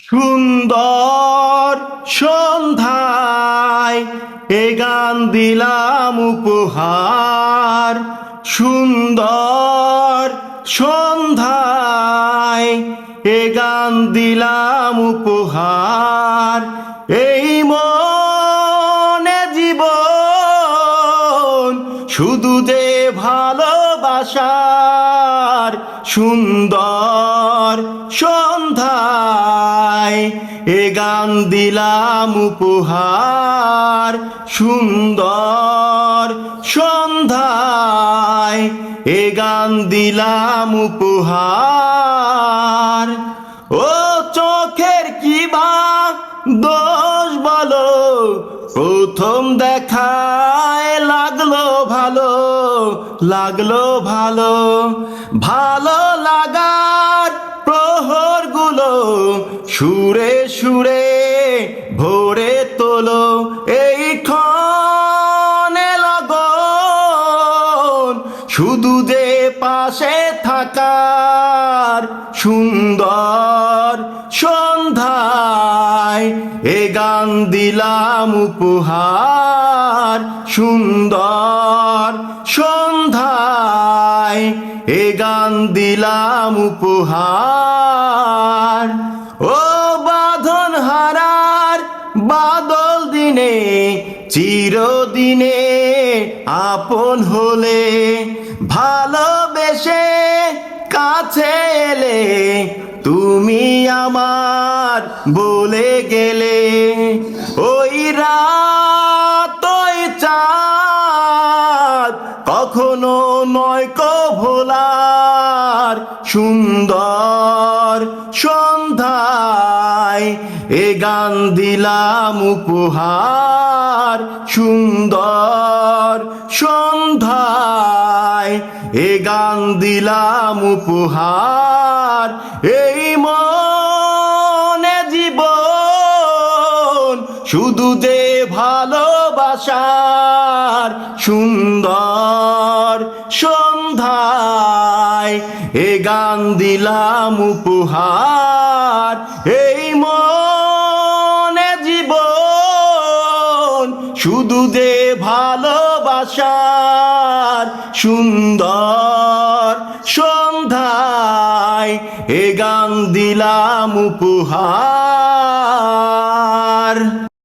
সুন্দর সন্ধ্যায় এ গান দিলাম উপহার। সুন্দর সন্ধ্যায় এ গান দিলাম উপহার। এই মনে জীবন শুধু যে ভালোবাসার সুন্দর সন্ধ্যায় এ গান দিলাম উপহার সুন্দর সন্ধ্যায় এ গান দিলাম উপহার। ও চোখের কি বা দোষ বলো? প্রথম দেখায় লাগল ভালো। লাগল ভালো ভালো লাগার প্রহরগুলো সুরে সুরে ভোরে তোলো এই ক্ষণে লগন। শুধু যে পাশে থাকার সুন্দর এ গান দিলাম উপহার, সুন্দর সন্ধ্যায়। এ গান দিলাম উপহার, ও বাঁধন হারার বাদল দিনে, চিরদিনে আপন হলে ভালোবেসে কাছে এলে তুমি আমার বলে গেলে। ওই রাত ওই চাঁদ কখনো নয় ভোলার সুন্দর সন্ধ্যায় এ গান দিলাম উপহার। সুন্দর সন্ধ্যায় এ গান দিলাম উপহার, এই মনে জীবন শুধু যে ভালোবাসার সুন্দর সন্ধ্যায়। এ গান দিলাম উপহার, এই মনে জীবন শুধু যে ভালোবাসার সুন্দর সন্ধ্যায় এ গান দিলাম উপহার।